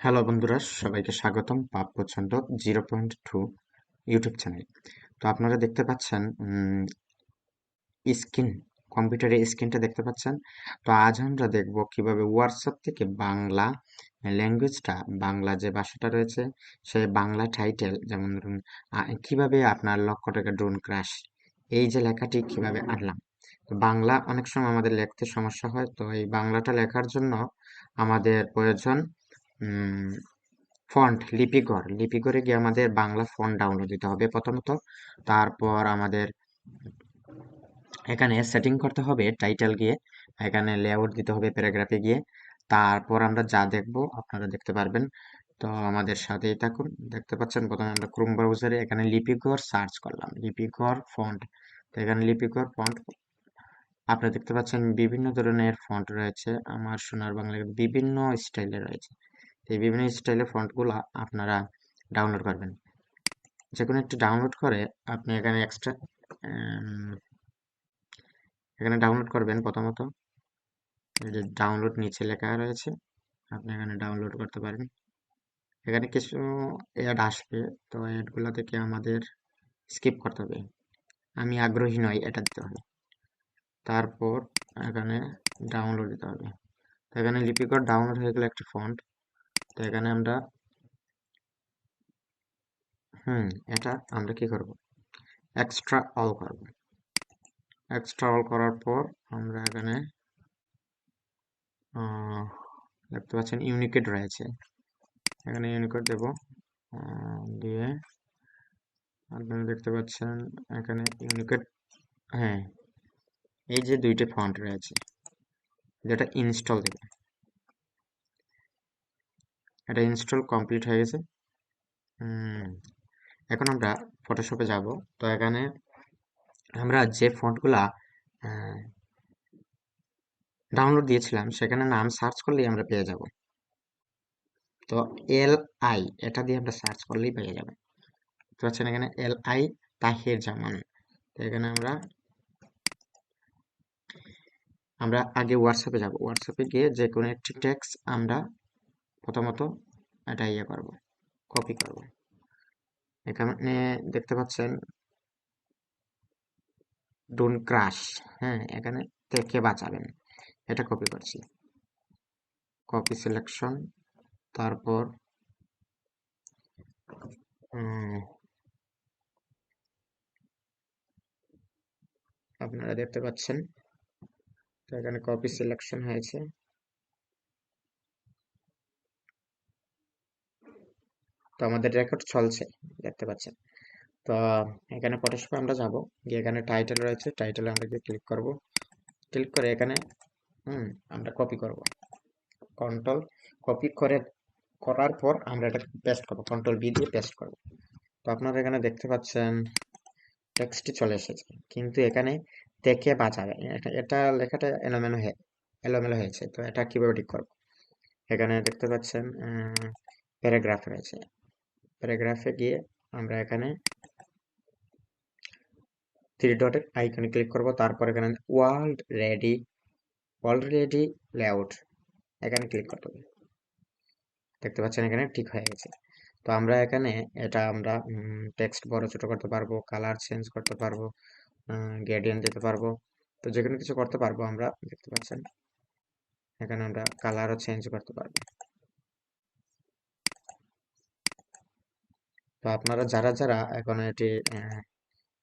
Hello বন্ধুরা, সবাইকে স্বাগতম পাপ প্রচণ্ড zero point two YouTube channel. তো আপনারা দেখতে পাচ্ছেন স্ক্রিন কম্পিউটারের স্ক্রিনটা দেখতে পাচ্ছেন। তো আজ আমরা দেখব কীভাবে হোয়াটসঅ্যাপ থেকে বাংলা ল্যাঙ্গুয়েজটা, বাংলা যে ভাষাটা রয়েছে, সেই বাংলা টাইটেল যেমন ধরুন কীভাবে আপনার লক্ষ টাকা ড্রোন ক্রাশ এই যে লেখাটি কীভাবে আনলাম। বাংলা, অনেক সময় আমাদের লিখতে সমস্যা হয়, তো এই বাংলাটা লেখার জন্য আমাদের প্রয়োজন ফন্ট লিপিকর লিপিকরে গিয়ে আমাদের বাংলা ফন্ট ডাউনলোড দিতে হবে প্রথমত। তারপর আমাদের এখানে সেটিং করতে হবে টাইটেল গিয়ে। এখানে লেআউট দিতে হবে প্যারাগ্রাফে গিয়ে। তারপর আমরা যা দেখব, আপনারা দেখতে পারবেন। তো আমাদের সাথেই থাকুন। দেখতে পাচ্ছেন, প্রথমে আমরা ক্রোম ব্রাউজারে এখানে লিপিকর সার্চ করলাম। লিপিকর ফন্ট তো এখানে লিপিকর ফন্ট আপনারা দেখতে পাচ্ছেন বিভিন্ন ধরনের ফন্ট রয়েছে। আমার সোনার বাংলায় বিভিন্ন স্টাইলে রয়েছে। এই বিভিন্ন স্টাইলের ফন্টগুলো আপনারা ডাউনলোড করবেন। যে কোনো একটি ডাউনলোড করে আপনি এখানে এক্সট্রা এখানে ডাউনলোড করবেন প্রথমত। যে ডাউনলোড নিচে লেখা রয়েছে, আপনি এখানে ডাউনলোড করতে পারেন। এখানে কিছু অ্যাড আসবে, তো অ্যাডগুলো থেকে আমাদের স্কিপ করতে হবে। আমি আগ্রহী নই এটা দিতে হবে তারপর এখানে ডাউনলোড দিতে হবে। তো এখানে লিপিকর ডাউনলোড হয়ে গেলে একটি ফন্ট তো এখানে আমরা হুম, এটা আমরা কি করব? এক্সট্রা অল করব। এক্সট্রা অল করার পর আমরা এখানে দেখতে পাচ্ছেন ইউনিকেট রয়েছে। এখানে ইউনিকেট দেব দিয়ে আপনারা দেখতে পাচ্ছেন এখানে ইউনিকেট হ্যাঁ এই যে দুইটা ফন্ট রয়েছে, যেটা ইনস্টল দেবে। এটা ইনস্টল কমপ্লিট হয়ে গেছে। এখন আমরা ফটোশপে যাব। তো এখানে আমরা যে ফন্টগুলা ডাউনলোড দিয়েছিলাম, সেখানে নাম সার্চ করলেই আমরা পেয়ে যাব। তো এল আই এটা দিয়ে আমরা সার্চ করলেই পেয়ে যাবেন তো আছেন এখানে এল আই তাহির জামান তো এখানে আমরা আমরা আগে হোয়াটসঅ্যাপে যাব। হোয়াটসঅ্যাপে গিয়ে যে কোনো একটি টেক্সট আমরা প্রথমত এটা ইয়ে করব, কপি করব। এখানে দেখতে পাচ্ছেন ডোন ক্রাশ হ্যাঁ এখানে থেকে বাঁচাবেন। এটা কপি করছি। কপি সিলেকশন তারপর আপনারা দেখতে পাচ্ছেন, তো এখানে কপি সিলেকশন হয়েছে। তো আমাদের রেকর্ড চলছে, দেখতে পাচ্ছেন। তো এখানে ফটোশপে আমরা যাব, গিয়ে এখানে টাইটেল রয়েছে টাইটেলে আমরা গিয়ে ক্লিক করব। ক্লিক করে এখানে, হুম, আমরা কপি করব। কন্ট্রোল কপি করে, করার পর আমরা এটা পেস্ট করব কন্ট্রোল বি দিয়ে পেস্ট করব। তো আপনারা এখানে দেখতে পাচ্ছেন টেক্সটটি চলে এসেছে। কিন্তু এখানে দেখে বাঁচাবে, এটা লেখাটা এলোমেলো হয়ে, এলোমেলো হয়েছে। তো এটা কীভাবে ঠিক করব? এখানে দেখতে পাচ্ছেন প্যারাগ্রাফ রয়েছে। প্যারাগ্রাফে গিয়ে আমরা এখানে থ্রি ডটের আইকনে ক্লিক করব। তারপর এখানে world ready world ready layout এখানে ক্লিক করতে হবে। দেখতে পাচ্ছেন এখানে ঠিক হয়ে গেছে। তো আমরা এখানে এটা আমরা টেক্সট বড় ছোট করতে পারব কালার চেঞ্জ করতে পারব গ্রেডিয়েন্ট দিতে পারব। তো যে কিছু করতে পারব আমরা, দেখতে পাচ্ছেন? এখানে আমরা কালারও চেঞ্জ করতে পারব। তো আপনারা যারা যারা এখন এটি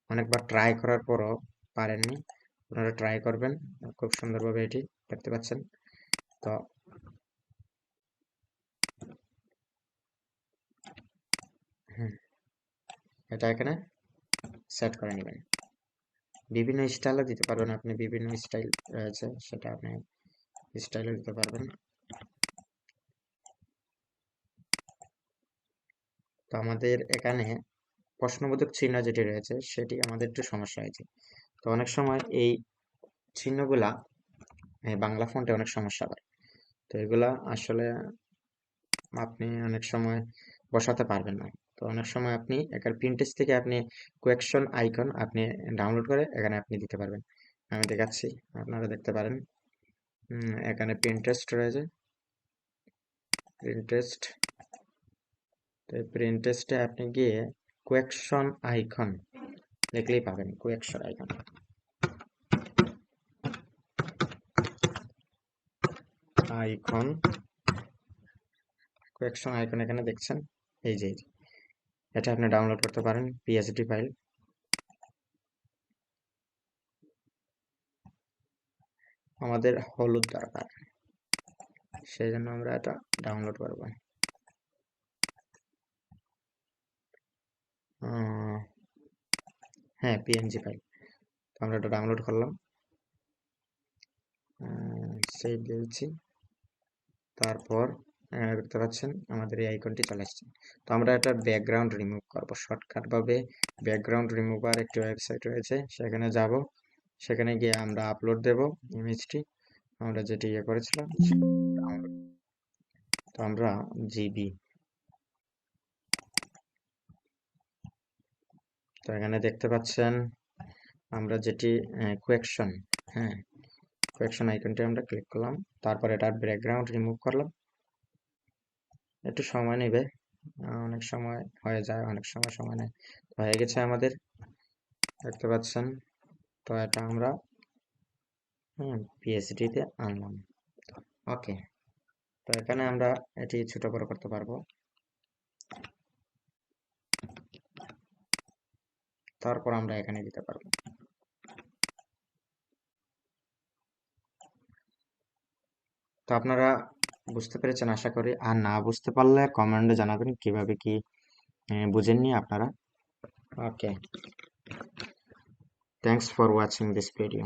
অনেকবার ট্রাই করার পরও পারেননি, আপনারা ট্রাই করবেন। খুব সুন্দরভাবে এটি দেখতে পাচ্ছেন। তো এটা এখানে সেট করে নেবেন। বিভিন্ন স্টাইলও দিতে পারবেন আপনি, বিভিন্ন স্টাইল রয়েছে, সেটা আপনি স্টাইলও দিতে পারবেন। তো আমাদের এখানে প্রশ্নবোধক চিহ্ন যেটি রয়েছে, সেটি আমাদের একটু সমস্যা হয়েছে। তো অনেক সময় এই চিহ্নগুলা বাংলা ফন্টে অনেক সমস্যা হয় তো এগুলা আসলে আপনি অনেক সময় বসাতে পারবেন না। তো অনেক সময় আপনি এখানে প্রিন্টেজ থেকে আপনি কোয়েকশন আইকন আপনি ডাউনলোড করে এখানে আপনি দিতে পারবেন। আমি দেখাচ্ছি, আপনারা দেখতে পারেন। এখানে প্রিন্টেস্ট রয়েছে। প্রিন্টেস্ট তো প্রিন্ট টেস্টে আপনি গিয়ে কোয়েকশন আইকন দেখলেই পাবেন question icon icon question icon এখানে দেখছেন? এই এই যে। এটা আপনি ডাউনলোড করতে পারেন পিএসডি ফাইল আমাদের হলুদ দরকার, সেই জন্য আমরা এটা ডাউনলোড করব। হ্যাঁ পিএনজি ফাইল তো আমরা এটা ডাউনলোড করলাম। সেভ দিয়েছি তারপর দেখতে পাচ্ছেন আমাদের এই আইকনটি চলে আসছে। তো আমরা এটা ব্যাকগ্রাউন্ড রিমুভ করব। শর্টকাট ভাবে ব্যাকগ্রাউন্ড রিমুভার একটি ওয়েবসাইট রয়েছে। সেখানে যাব। সেখানে গিয়ে আমরা আপলোড দেব ইমেজটি আমরা যেটি ইয়ে করেছিলাম। তো আমরা জিবি তো এখানে দেখতে পাচ্ছেন আমরা যেটি কোয়েকশন হ্যাঁ? কোয়েকশন আইকনটি আমরা ক্লিক করলাম, তারপর এটার ব্যাকগ্রাউন্ড রিমুভ করলাম। একটু সময় নেবে অনেক সময় হয়ে যায়, অনেক সময় সময় নেয় হয়ে গেছে আমাদের। দেখতে পাচ্ছেন, তো এটা আমরা, হুম পিএসডিতে আনলাম। ওকে, তো এখানে আমরা এটি ছোট বড় করতে পারব। তারপর আমরা এখানে দিতে পারব। তো আপনারা বুঝতে পেরেছেন, আশা করি। আর না বুঝতে পারলে কমেন্টে জানাবেন কীভাবে কি বুঝেননি আপনারা। Okay. Thanks for watching this video